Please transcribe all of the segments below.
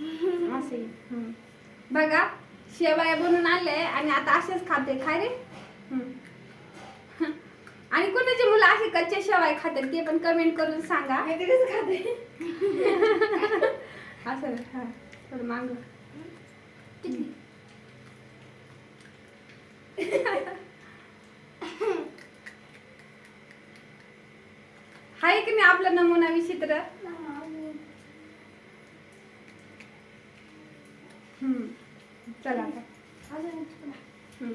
असे. बघा शेवाया बनवून आणले आणि आता असेच खाते. खाय रे. आणि कुणाचे मुलं असे कच्चे शेवाय खातात ते पण कमेंट करून सांगा. मी तिथेच खाते? असं हा थोडं मांग. हाय की नाही आपला नमुना विचित्र हम्म. चला आता. हम्म.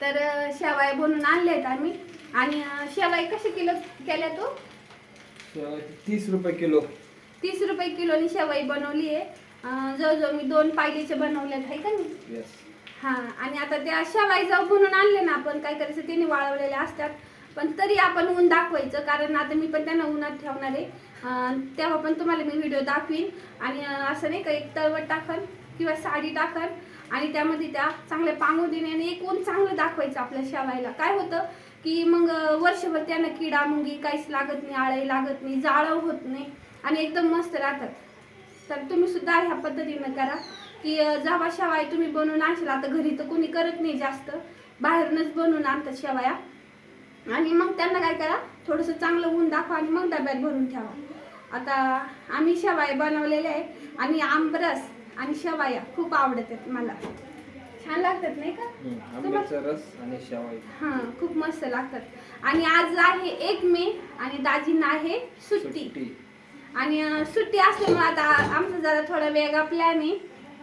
तर शेवाय बनवून आणले आहेत आम्ही. आणि शेवाय कसे किलो केल्या तू? तीस रुपये किलो. तीस रुपये किलोनी शेवाई बनवली आहे. अं, जवळजवळ मी दोन पायलीचे बनवल्यात आहे का नाही? येस हा आणि आता त्या शेवाई जाऊ म्हणून आणले ना आपण काय करायचं त्यांनी वाळवलेल्या असतात. पण तरी आपण ऊन दाखवायचं कारण आता मी पण त्यांना उन्हात ठेवणार आहे. तेव्हा पण तुम्हाला मी व्हिडिओ दाखवीन. आणि असं नाही का एक तळवट टाकन. किंवा साडी टाकन आणि त्यामध्ये त्या चांगल्या पांगू देणे आणि एक ऊन चांगलं दाखवायचं आपल्या शेवायला काय होतं की मग वर्षभर त्यांना किडा मुंगी काहीच लागत नाही आळाई लागत नाही जाळव होत नाही आणि एकदम मस्त राहतात. तर तुम्ही सुद्धा ह्या पद्धतीनं करा की जावा शेवाय तुम्ही बनवून आणशाल. आता घरी तर कोणी करत नाही जास्त. बाहेरूनच बनवून आणतात शेवाया आणि मग त्यांना काय करा थोडंसं चांगलं ऊन दाखवा आणि मग डब्यात भरून ठेवा. आता आम्ही शेवाय बनवलेले आहे आणि आंबरस आणि शेवाया खूप आवडत आहेत मला. छान लागतात नाही का? आंब्याचा रस आणि हां खूप मस्त लागतात. आणि आज आहे एक मे आणि दाजींना आहे सुट्टी. आणि सुट्टी असल्यामुळे आता आमचा जरा थोडा वेगळा प्लॅन आहे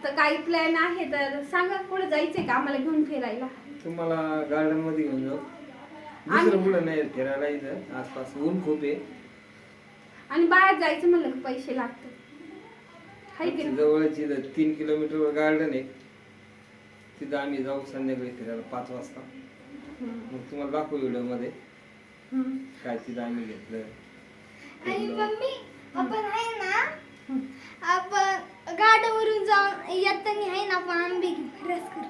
तर काही प्लॅन आहे तर सांगा कुठं जायचंय का आम्हाला घेऊन फिरायला? तुम्हाला गार्डनमध्ये घेऊन जाऊ. दुसरं कुठं नाही फिरायला इथं. आसपास ऊन खूप आहे. आणि बाहेर जायचं म्हणलं पैसे लागतात? हाय की आमच्या नाही? जवळच इथं तीन किलोमीटरवर गार्डन आहे. तिथं आम्ही जाऊ संध्याकाळी फिरायला पाच वाजता. हम्म, मग तुम्हाला दाखवू व्हिडिओमध्ये. हम्म, काय तिथं आम्ही घेतलं. आणि फिरलो. मम्मी आपण आहे ना? हम्म. आपण गाड्यावरून जाऊन येताना आहे ना आपण आंबे घेऊ रस करू.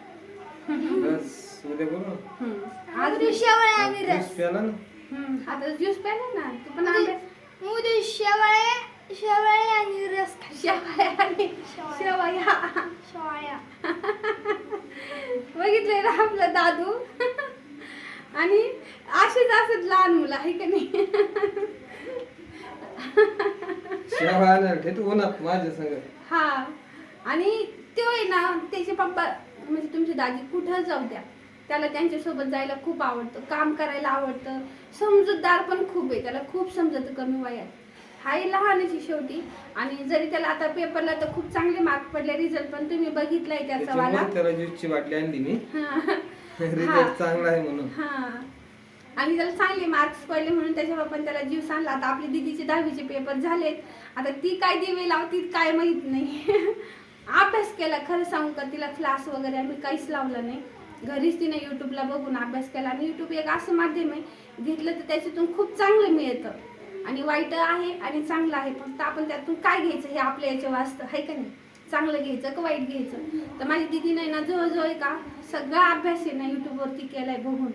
रस उद्या करू? ना. हम्म. आज आज शेवाळे आणि ज्यूस रस. प्याला ना? हम्म, आता ज्यूस प्याला ना? तू पण आंबे उद्या शेवाळे शेवाळे आणि रस. शेवाया आणि शेवया. शेवाळ्या बघितलंय ना आपलं दादू? आणि असेच असत लहान मुलं आहे का नाही? शेवा आणणार ते तू उन्हात माझ्या संग. हा. आणि तो आहे ना त्याचे पप्पा म्हणजे तुमचे दाजी कुठं जाऊ द्या. त्याला त्यांच्यासोबत जायला खूप आवडतं काम करायला आवडतं. समजूतदार पण खूप आहे त्याला खूप समजतं कमी वयात. हाही लहानच आहे शेवटी. आणि जरी त्याला आता पेपरला तर खूप चांगले मार्क पडले रिझल्ट पण तुम्ही बघितलाय त्याचा वाला त्याच्यामुळे त्याला ज्यूसची बाटली आणली मी. हा. रिझल्ट चांगला आहे म्हणून. हा. आणि त्याला चांगले मार्क्स पडले म्हणून त्याच्या बापाने त्याला जीव सांगला आता आपली दीदीचे दहावीचे पेपर झालेत. आता ती काय दिवे लावती काय माहीत नाही. अभ्यास केला खरं सांगू का? तिला क्लास वगैरे आम्ही काहीच लावलं नाही. घरीच तिने युट्यूबला बघून अभ्यास केला. आणि युट्यूब एक असं माध्यम आहे घेतलं तर त्याच्यातून खूप चांगलं मिळतं. आणि वाईट आहे आणि चांगलं आहे फक्त आपण त्यातून काय घ्यायचं? हे आपल्या याच्यावर असतं आहे का नाही? चांगलं घ्यायचं का वाईट घ्यायचं? तर माझी दिदीने ना जवळजवळ का सगळा अभ्यास आहे ना केला केलाय बघून.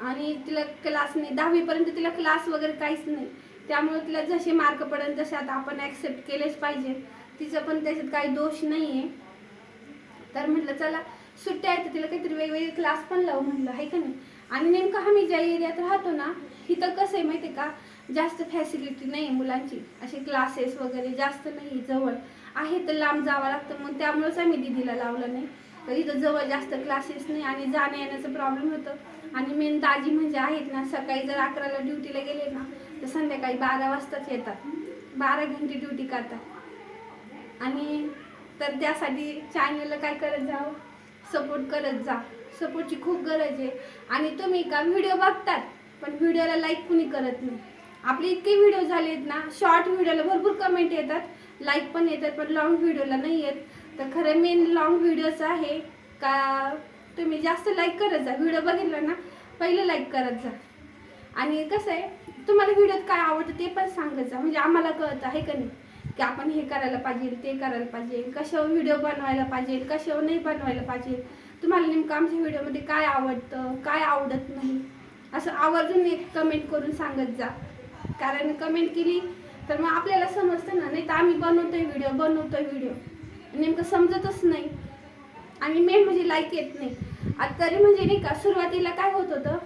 आणि तिला क्लास नाही दहावीपर्यंत तिला क्लास वगैरे काहीच नाही. त्यामुळे तिला जसे मार्क पडेल तसे आता आपण ॲक्सेप्ट केलेच पाहिजे. तिचं पण त्याच्यात काही दोष नाही आहे तर म्हटलं चला सुट्ट्या आहेत तर तिला काहीतरी वेगवेगळे क्लास पण लावू म्हटलं आहे का नाही? आणि नेमकं आम्ही ज्या एरियात राहतो ना इथं कसं आहे माहिती आहे का? जास्त फॅसिलिटी नाही मुलांची. असे क्लासेस वगैरे जास्त नाही जवळ. आहे तर लांब जावं लागतं. मग त्यामुळेच आम्ही दिदीला लावलं नाही. तर इथं जवळ जास्त क्लासेस नाही आणि जाण्या येण्याचा प्रॉब्लेम होतं. आणि मेन दाजी म्हणजे आहेत ना सकाळी जर अकराला ड्युटीला गेले ना तर संध्याकाळी बारा वाजताच येतात. बारा घंटे ड्युटी करतात. आणि तर त्यासाठी चॅनलला काय करत जावं? सपोर्ट करत जा. सपोर्टची खूप गरज आहे. आणि तुम्ही का व्हिडिओ बघतात? पण व्हिडिओला लाईक कुणी करत नाही. आपले इतके व्हिडिओ झाले आहेत ना शॉर्ट व्हिडिओला भरपूर कमेंट येतात. लाईक पण येतात पण लॉंग व्हिडिओला नाही येत. तर खरं मेन लॉंग व्हिडिओच आहे का तुम्ही जास्त लाईक करत जा. व्हिडिओ बघितला ना पहिलं लाईक करत जा. आणि कसं आहे तुम्हाला व्हिडिओत काय आवडतं ते पण सांगत जा. म्हणजे आम्हाला कळतं आहे का नाही? की आपण हे करायला पाहिजे ते करायला पाहिजे कशावर व्हिडिओ बनवायला पाहिजे कशावर नाही बनवायला पाहिजे. तुम्हाला नेमकं आमच्या व्हिडिओमध्ये काय आवडतं काय आवडत नाही? असं आवर्जून एक कमेंट करून सांगत जा. कारण कमेंट केली तर मग आपल्याला समजतं ना नाही तर आम्ही बनवतोय व्हिडिओ बनवतोय व्हिडिओ नेमकं समजतच नाही. आणि मेन म्हणजे लाईक येत नाही. आता तरी म्हणजे नाही का सुरुवातीला काय होत होतं?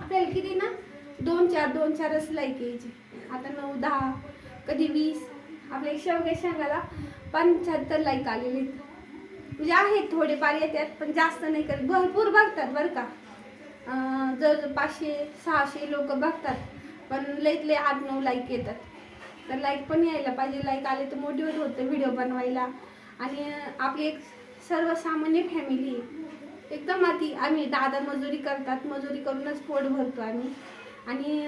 आपल्याला किती ना दोन चार दोन चारच लाईक यायचे. आता नऊ दहा कधी वीस. आपल्या शेवग्या शेंगाला पंच्याहत्तर लाईक आलेले आहेत. म्हणजे आहेत थोडेफार येतात पण जास्त नाही करत. भरपूर बघतात बरं का. अं, जर पाचशे सहाशे लोक बघतात. पण लईत लई आठ नऊ लाईक येतात. तर लाईक पण यायला पाहिजे. लाईक आले तर मोटिवेट होतं व्हिडिओ बनवायला. आणि आपली एक सर्वसामान्य फॅमिली एकदम आधी आम्ही दादा मजुरी करतात. मजुरी करूनच पोट भरतो आम्ही. आणि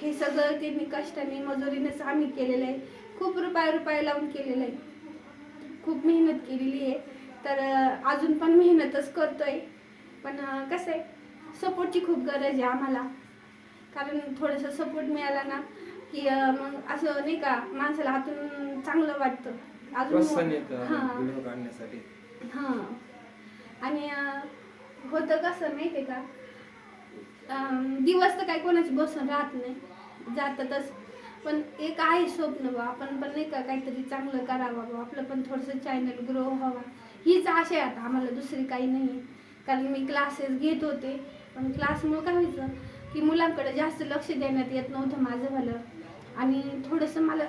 हे सगळं त्यांनी कष्टाने मजुरीनेच आम्ही केलेलं आहे. खूप रुपया रुपया लावून केलेलं आहे. खूप मेहनत केलेली आहे. तर अजून पण मेहनतच करतोय. पण कसं आहे? सपोर्टची खूप गरज आहे आम्हाला. कारण थोडंसं सपोर्ट मिळाला ना की मग असं नाही का माणसाला हातून चांगलं वाटतं. प्रोत्साहन येतं हां. व्हिडिओ काढण्यासाठी हां. आणि अं, होतं कसं माहिती आहे का? अं, दिवस तर काही कोणाची बसून राहत नाही जातातच. पण एक आहे स्वप्न बा आपण पण नाही का काहीतरी चांगलं करावं बा आपलं पण थोडंसं चॅनल ग्रो व्हावा. हीच आशा आहे आता आम्हाला दुसरी काही नाही. कारण मी क्लासेस घेत होते पण क्लासमुळं काय व्हायचं? की मुलांकडे जास्त लक्ष देण्यात येत नव्हतं माझं झालं आणि थोडंसं मला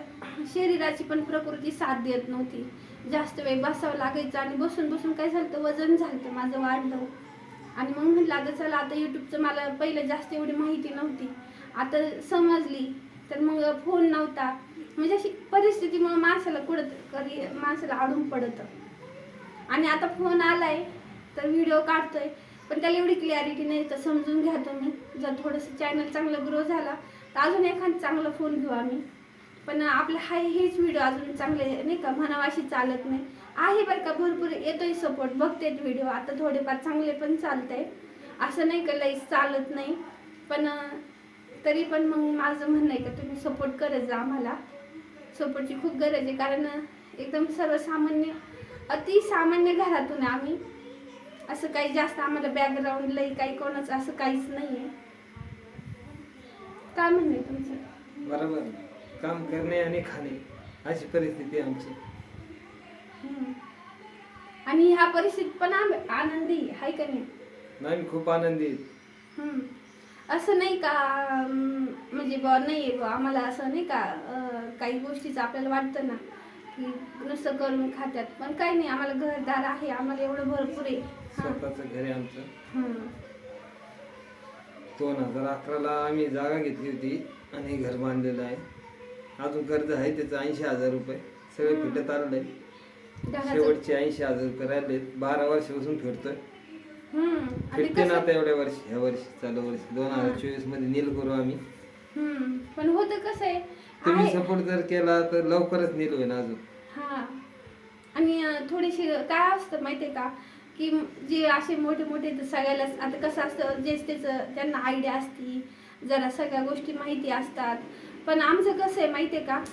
शरीराची पण प्रकृती साथ देत नव्हती. जास्त वेळ बसावं लागायचं आणि बसून बसून काय झालं तर वजन झालं माझं वाढलं. आणि मग म्हटलं आता चला आता यूट्यूबचं मला पहिलं जास्त एवढी माहिती नव्हती. आता समजली तर मग फोन नव्हता. म्हणजे अशी परिस्थितीमुळे माणसाला कुठं करी माणसाला आडून पडतं. आणि आता फोन आलाय तर व्हिडिओ काढतोय. पण त्याला एवढी क्लॅरिटी नाही तर समजून घ्या तुम्ही. जर थोडंसं चॅनल चांगलं ग्रो झाला तर अजून एखादा चांगला फोन घेऊ आम्ही. पण आपला हाय हेच व्हिडिओ अजून चांगले नाही का म्हणावाशी चालत नाही. आहे बरं का भरपूर येतोय सपोर्ट बघतेत व्हिडिओ आता थोडेफार चांगले पण चालत आहे असं नाही का लईच चालत नाही. पण तरी पण मग माझं म्हणणं आहे का तुम्ही सपोर्ट करत जा आम्हाला. सपोर्टची खूप गरज आहे कारण एकदम सर्वसामान्य अति सामान्य घरातून आहे आम्ही. असं काही जास्त आम्हाला बॅकग्राऊंड लई काही कोणाचं असं काहीच नाही आहे काय म्हणणं तुमचं? बरोबर. काम करणे आणि खाणे अशी परिस्थिती आहे आमची. आणि ह्या परिस्थितीत पण आनंदी आहे का नाही? खूप आनंदी. असं नाही का म्हणजे बुवा नाही आम्हाला असं नाही का काही गोष्टीचं आपल्याला वाटतं ना की नुसतं करून खात्यात. पण काही नाही आम्हाला घरदार आहे आम्हाला एवढं भरपूर आहे. स्वतःचं घर आहे आमचं. दोन हजार अकराला आम्ही जागा घेतली होती आणि घर बांधलेलं आहे. अजून कर्ज आहे त्याचं ऐंशी हजार रुपये. सगळं फिटत आलेलं आहे. शेवटचे ऐंशी हजार रुपये राहिले बारा वर्षापासून फिरतोय. फिरते ना आता एवढ्या वर्षी ह्या वर्षी चालू वर्षी. दोन हजार चोवीसमध्ये नील करू आम्ही. पण होतं कसं आहे? तुम्ही सपोर्ट जर केला तर लवकरच नील होईल अजून. हा. आणि थोडीशी काय असतं माहितीये का? की जे असे मोठे मोठे सगळ्याला आता कसं असतं जेच त्याचं त्यांना आयडिया असती जरा सगळ्या गोष्टी माहिती असतात. पण आमचं कसं आहे माहिती आहे का?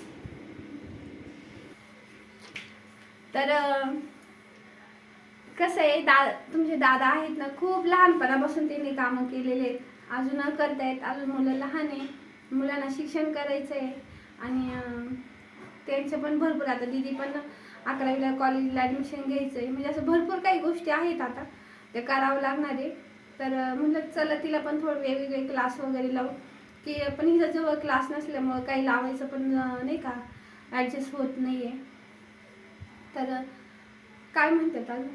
तर कसं आहे दा तुमचे दादा आहेत ना खूप लहानपणापासून त्यांनी कामं केलेले आहेत. अजून करतायत अजून मुलं लहान आहे. मुलांना शिक्षण करायचं आहे आणि त्यांचं पण भरपूर आता दिदी पण अकरावीला कॉलेजला ॲडमिशन घ्यायचं आहे म्हणजे असं भरपूर काही गोष्टी आहेत आता. ते करावं लागणार आहे. तर म्हणलं चला तिला पण थोडं वेगवेगळे क्लास वगैरे लावू. की पण हिचा जवळ क्लास नसल्यामुळं काही लावायचं पण नाही का? ॲडजस्ट होत नाही आहे तर काय म्हणतात अजून?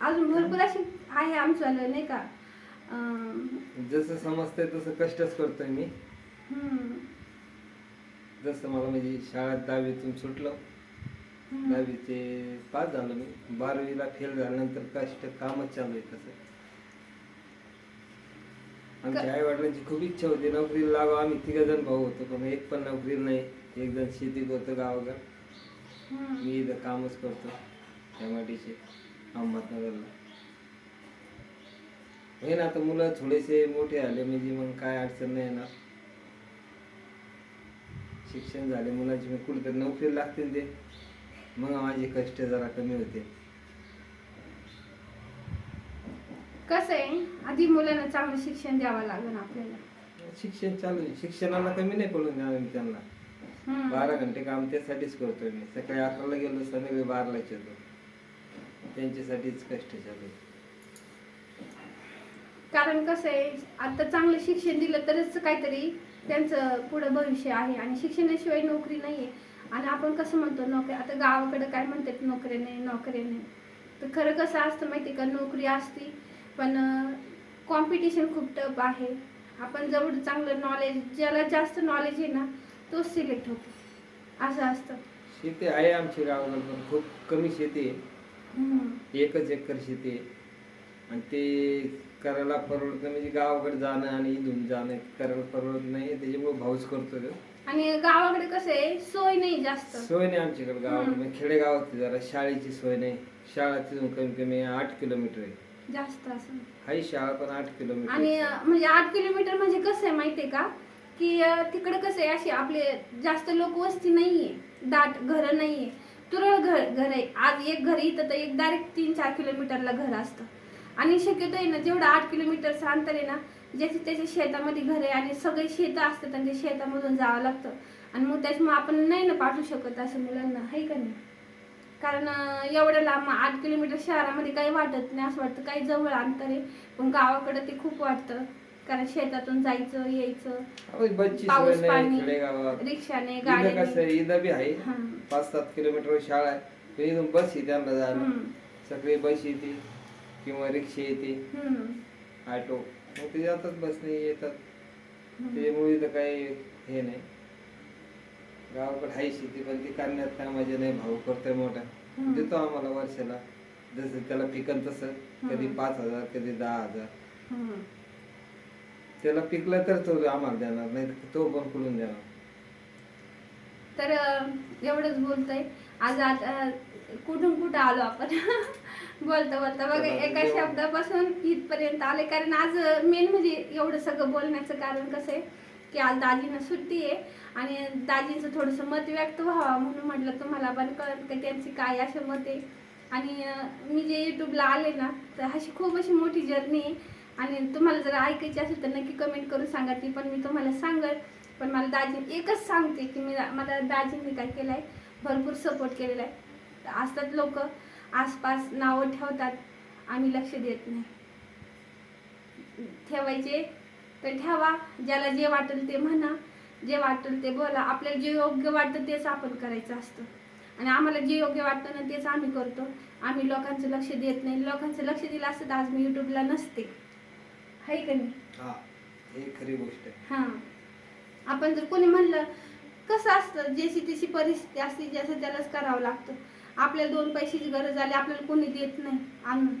अजून भरपूर अशी आहे आमचं नाही का? जसं समजतंय तसं कष्टच करतोय मी. जसं मला म्हणजे शाळेत दहावीतून सुटलं. दहावीचे पास झालो मी. बारावीला फेल झाल्यानंतर कष्ट कामच चालू आहे तसं. आमच्या आई वडिलांची खूप इच्छा होती. नोकरीला लागावं आम्ही तिघ जण भाऊ होतो. पण एक पण नोकरी नाही. एक जण शेती करतो हम्म. मी इथं कामच करतो. एमआयटीचे अहमदनगरला. हे ना आता मुलं थोडेसे मोठे आले म्हणजे मग काय अडचण नाही येणार. शिक्षण झाले मुलांची मग कुठेतरी नोकरी लागतील ते. मग माझे कष्ट जरा कमी होते. कसं आहे? आधी मुलांना चांगलं शिक्षण द्यावं लागेल आपल्याला. शिक्षण चालू आहे. शिक्षणाला कमी नाही पडून देणार मी त्यांना. हम्म. बारा घंटे काम त्यासाठीच करतोय मी. सकाळी अकराला गेलो संध्याकाळी बारालाच येतो. त्यांच्यासाठीच कष्ट चालू आहे. कारण कसं आहे आता चांगलं शिक्षण दिलं तरच काहीतरी त्यांचं पुढं भविष्य आहे. आणि शिक्षणाशिवाय नोकरी नाही आहे आणि आपण कसं म्हणतो नोकरी आता गावाकडं काय म्हणतात नोकरी नाही नोकरी नाही. तर खरं कसं असतं माहिती आहे का नोकरी असती पण कॉम्पिटिशन खूप टफ आहे. आपण जेवढं चांगलं नॉलेज ज्याला जास्त नॉलेज आहे ना तोच सिलेक्ट होतो. असं असतं. शेती आहे आमची गावाकडे पण खूप कमी शेती आहे. एकच एकर शेती आहे. आणि ते करायला परवडत नाही म्हणजे गावाकडे जाणं आणि इथून जाणं करायला परवडत नाही त्याच्यामुळे भाऊच करतो. आणि गावाकडे कसं आहे सोय नाही जास्त. सोय नाही आमच्याकडे गावाकडे. म्हणजे खेडेगावात जरा शाळेची सोय नाही. शाळा तिथून कमी कमी आठ किलोमीटर आहे. जास्त असं. हाही शाळा पण आठ किलोमीटर आणि म्हणजे आठ किलोमीटर म्हणजे कसं आहे माहितीये का? की तिकडं कसं आहे अशी आपले जास्त लोक वस्ती नाहीये. दाट घरं नाहीये. तुरळ घर घर आहे. आज एक घर इथं तर एक डायरेक्ट तीन चार किलोमीटरला घर असतं. आणि शक्यतो आहे ना जेवढं आठ किलोमीटरचं अंतर आहे ना ज्याचे त्याच्या शेतामध्ये घर आणि सगळे शेतं असतात आणि ते शेतामधून जावं लागतं. आणि मग त्याच्यामुळे आपण नाही ना पाठवू शकत असं मुलांना आहे का नाही? कारण अं, एवढं लांब आठ किलोमीटर शहरामध्ये काही वाटत नाही असं वाटतं काही जवळ अंतर आहे. पण गावाकडे ते खूप वाटतं. कारण शेतातून जायचं यायचं. पाऊस पाणी रिक्षाने हा. पाच सात किलोमीटर शाळा आहे. इथून बस त्यांना जायला. हम्म. सगळी बस येते किंवा रिक्षा येते. ऑटो. मग ते जातात बसने येतात. त्याच्यामुळे इथं काही हे नाही गावाकडे आहे शेती पण ती करण्यात काय मजा नाही भाऊ करतोय मोठा. देतो आम्हाला वर्षाला जसं त्याला पिकन तसं कधी. पाच हजार कधी दहा हजार. त्याला पिकलं तर तो आम्हाला देणार नाही तर तो पण कुठून देणार तर एवढंच बोलतोय आज आता कुठून कुठं आलो आपण? बोलता बोलता बघा एका. शब्दापासून इथपर्यंत आले. कारण आज मेन म्हणजे एवढं सगळं बोलण्याचं कारण कसं आहे की आज दाजींना सुट्टी आहे आणि दाजींचं थोडंसं मत व्यक्त व्हावं म्हणून म्हटलं तुम्हाला पण कळत की त्यांची काय असं मत आहे. आणि मी जे युट्यूबला आले ना तर अशी खूप अशी मोठी जर्नी आहे. आणि तुम्हाला जर ऐकायची असेल तर नक्की कमेंट करून सांगा ती पण मी तुम्हाला सांगत पण मला दाजी एकच सांगते की मी मला दाजींनी काय केलं आहे भरपूर सपोर्ट केलेला आहे. असतात लोक. आसपास नावं ठेवतात. आम्ही लक्ष देत नाही. ठेवायचे तर ठेवा. ज्याला जे वाटेल ते म्हणा. जे वाटेल ते बोला. आपल्याला जे योग्य वाटतं तेच आपण करायचं असतं. आणि आम्हाला जे योग्य वाटतं ना तेच आम्ही करतो. आम्ही लोकांचं लक्ष देत नाही. लोकांचं लक्ष दिलं असतं तर आज मी युट्यूबला नसते. आहे का नाही? खरी गोष्ट हां. आपण जर कोणी म्हणलं कसं असतं? जशी तशी परिस्थिती असते जसं त्यालाच करावं लागतं. आपल्याला दोन पैशाची गरज आली आपल्याला कोणी देत नाही. आणून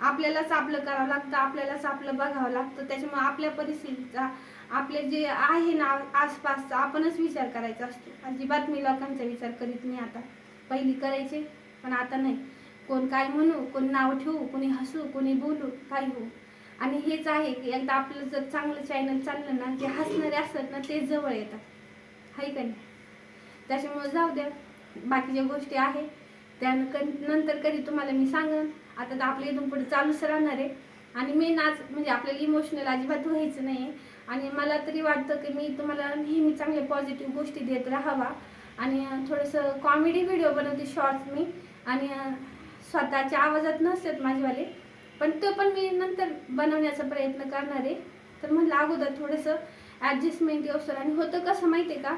आपल्यालाच आपलं करावं लागतं आपल्यालाच आपलं बघावं लागतं. त्याच्यामुळे आपल्या परिस्थितीचा आपले जे आहे ना आसपासचा आपणच विचार करायचा असतो. अजिबात मी लोकांचा विचार करीत नाही आता. पहिली करायचे पण आता नाही. कोण काय म्हणू कोण नाव ठेवू कोणी हसू कोणी बोलू काय हो आणि हेच आहे की एकदा आपलं जर चांगलं चॅनल चाललं ना जे हसणारे असतात ना ते जवळ येतात. हाय का नाही? त्याच्यामुळे जाऊ द्या. बाकीच्या गोष्टी आहे. त्या नंतर कधी तुम्हाला मी सांगन. आता तर आपल्या इथून पुढे चालूच राहणार आहे. आणि मेन आज म्हणजे आपल्याला इमोशनल अजिबात व्हायचं नाही. आणि मला तरी वाटतं की मी तुम्हाला नेहमी चांगल्या पॉझिटिव्ह गोष्टी देत राहावा. आणि थोडंसं कॉमेडी व्हिडिओ बनवते शॉर्ट्स मी. आणि स्वतःच्या आवाजात नसतात माझेवाले. पण तो पण मी नंतर बनवण्याचा प्रयत्न करणार आहे. तर म्हटलं अगोदर थोडंसं ॲडजस्टमेंट येऊसर आणि होतं कसं माहिती आहे का?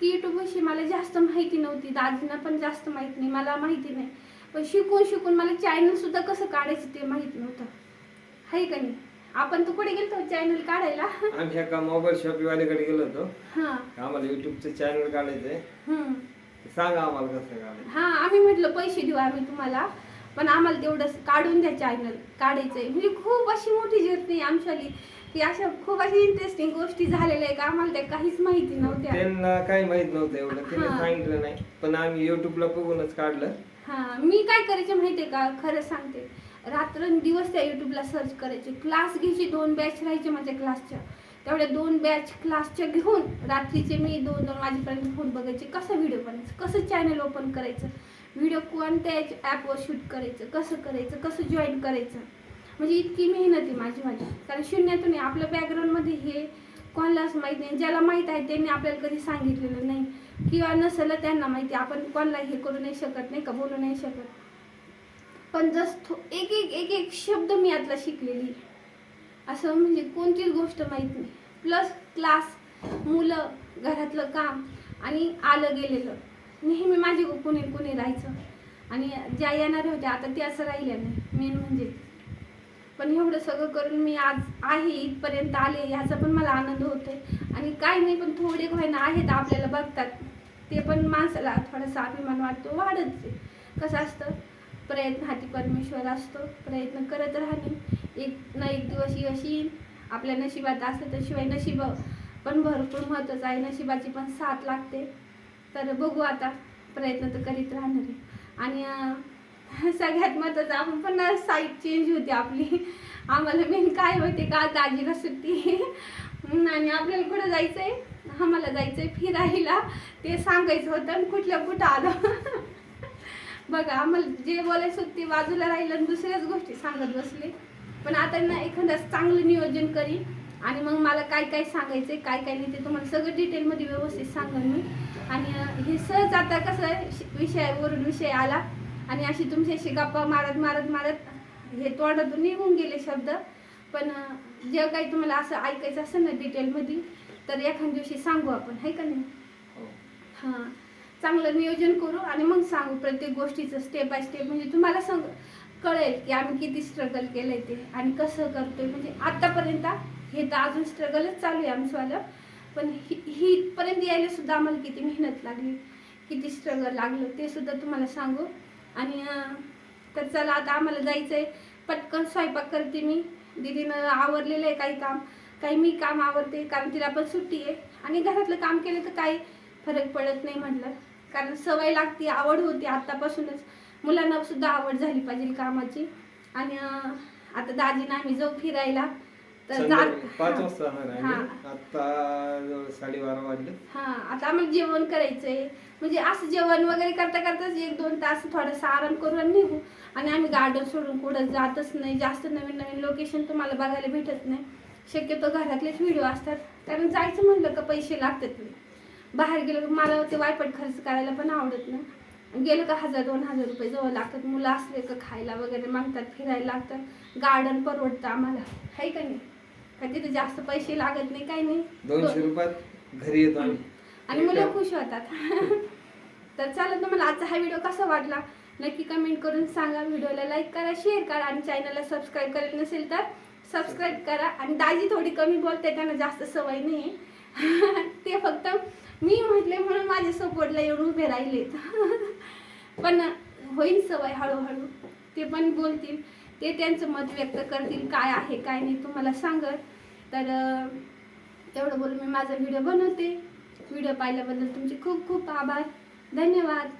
की यूट्यूबविषयी मला जास्त माहिती नव्हती दाजींना पण जास्त माहीत नाही मला माहिती नाही. पण शिकून शिकून मला चॅनल सुद्धा कसं काढायचं ते माहीत नव्हतं. आहे का नाही? आपण तर कुठे गेलतो चॅनल काढायला? आम्ही एका मोबाईल शॉपीवाल्याकडे गेलो होतो. हां. आम्हाला युट्यूबचं चॅनल काढायचंय. हम्म. सांगा आम्हाला कसं काढायचं. हा आम्ही म्हटलं पैसे देऊ आम्ही तुम्हाला. पण आम्हाला तेवढं काढून द्या चॅनल काढायचंय. म्हणजे खूप अशी मोठी जर्नी आमच्याली की अशा खूप अशी इंटरेस्टिंग गोष्टी झालेल्या आहे का? आम्हाला त्या काहीच माहिती नव्हत्या. त्यांना काही माहीत नव्हतं एवढं. तिने हा. सांगितलं नाही. पण आम्ही युट्यूबला बघूनच काढलं. हा. मी काय करायचे माहितीये का? खरं सांगते. रात्रंदिवस त्या युट्यूबला सर्च करायचे. क्लास घ्यायचे दोन बॅच राहायचे माझ्या क्लासच्या तेवढ्या दोन बॅच क्लासच्या घेऊन रात्रीचे मी दोन दोन वाजेपर्यंत फोन बघायचे. कसं व्हिडिओ बनायचं? कसं चॅनल ओपन करायचं? व्हिडिओ कोणत्या ॲपवर शूट करायचं? कसं करायचं? कसं जॉईन करायचं? म्हणजे इतकी मेहनत आहे माझी माझी. कारण शून्यातून आहे. आपल्या बॅकग्राऊंडमध्ये हे कोणालाच माहीत नाही. ज्याला माहीत आहे त्यांनी आपल्याला कधी सांगितलेलं नाही. किंवा नसलं त्यांना माहिती. आपण कोणाला हे करू नाही शकत नाही का? बोलू नाही शकत. पण जस थो- एक एक एक एक शब्द मी यातला शिकलेली आहे. असं म्हणजे कोणतीच गोष्ट माहीत नाही. प्लस क्लास मुलं घरातलं काम आणि आलं गेलेलं. नेहमी माझी कुणी कुणी राहायचं. आणि ज्या येणाऱ्या होत्या आता त्या असं राहिल्या नाही. मेन म्हणजे पण एवढं सगळं करून मी आज आहे इथपर्यंत आले ह्याचा पण मला आनंद होतोय. आणि काही नाही पण थोडे होईना आहेत आपल्याला बघतात. ते पण माणसाला थोडासा अभिमान वाटतो वाढत कसं असतं? प्रयत्न हाती परमेश्वर असतो प्रयत्न करत राहणे. एक ना एक दिवस यश येईल. आपल्या नशिबात असलं तर शिवाय नशीब पण भरपूर महत्त्वाचं आहे. नशिबाची पण साथ लागते. तर बघू आता प्रयत्न तर करीत राहणार आहे. आणि सगळ्यात महत्त्वाचं आपण पण साईट चेंज होते आपली. आम्हाला मेन काय होते का दाजीला सुट्टी. आणि आपल्याला कुठं जायचं आहे आम्हाला जायचं आहे फिरायला. ते सांगायचं होतं आणि कुठल्या कुठं आलं. बघा आम्हाला जे बोलायचं होतं ते बाजूला राहिलं आणि दुसऱ्याच गोष्टी सांगत बसले. पण आता ना एखादं चांगलं नियोजन करी आणि मग मला काय काय सांगायचं काय काय नाही ते तुम्हाला सगळं डिटेलमध्ये व्यवस्थित सांगेन मी. आणि हे सहज आता कसं आहे, विषयावरून विषय आला. आणि अशी तुमच्याशी गप्पा मारत मारत मारत हे तोंडातून निघून गेले शब्द. पण जे काही तुम्हाला असं ऐकायचं असेल ना डिटेलमध्ये तर एखाद्या दिवशी सांगू आपण आहे का नाही? हो. हां. चांगलं नियोजन करू आणि मग सांगू प्रत्येक गोष्टीचं स्टेप बाय स्टेप म्हणजे तुम्हाला सांग कळेल की आम्ही किती स्ट्रगल केलंय ते आणि कसं करतोय. म्हणजे आतापर्यंत हे तर अजून स्ट्रगलच चालू आहे आमचंवालं पण ही हिपर्यंत यायला सुद्धा आम्हाला किती मेहनत लागली किती स्ट्रगल लागलं ते सुद्धा तुम्हाला सांगू. आणि तर चला आता आम्हाला जायचं आहे पटकन स्वयंपाक करते मी. दीदीनं आवरलेलं आहे काही काम. काही मी काम आवरते कारण तिला पण सुट्टी आहे. आणि घरातलं काम केलं तर काही फरक पडत नाही म्हटलं. कारण सवय लागते आवड होती आत्तापासूनच. मुलांना सुद्धा आवड झाली पाहिजे कामाची. आणि आता दाजीनं आम्ही जाऊ फिरायला. तर संध्याकाळी पाच वाजता जाणार आहे. हां. आम्ही. आता साडेबारा वाजले. हा आता आम्हाला जेवण करायचंय. म्हणजे असं जेवण वगैरे करता करताच एक दोन तास थोडासा आराम करू आणि निघू. आणि आम्ही गार्डन सोडून कुठं जातच नाही. जास्त नवीन नवीन लोकेशन तुम्हाला बघायला भेटत नाही. शक्यतो घरातलेच व्हिडिओ असतात. कारण जायचं म्हणलं का पैसे लागतात नाही. बाहेर गेलो की मला ते वायपट खर्च करायला पण आवडत नाही. गेलं का हजार दोन हजार रुपये जवळ लागतात. मुलं असले का खायला वगैरे मागतात फिरायला लागतात. गार्डन परवडतं आम्हाला. आहे का नाही? का तिथे जास्त पैसे लागत नाही काही नाही. दोनशे रुपयात घरी येतो आम्ही. आणि मुलं खुश होतात. तर चला तुम्हाला आजचा हा व्हिडिओ कसा वाटला? नक्की कमेंट करून सांगा. व्हिडिओला लाईक करा शेअर करा आणि चॅनलला सबस्क्राईब करेल नसेल तर सबस्क्राईब करा. आणि दाजी थोडी कमी बोलते त्यांना जास्त सवय नाही आहे ते फक्त मी म्हटले म्हणून माझ्या सपोर्टला येऊन उभे राहिलेत. पण होईल सवय हळूहळू. ते पण बोलतील. ते त्यांचं मत व्यक्त करतील काय आहे काय नाही तुम्हाला सांगत तर तेवढं बोलून मी माझा व्हिडिओ बनवते. व्हिडिओ पाहिल्याबद्दल तुमचे खूप खूप आभार. धन्यवाद.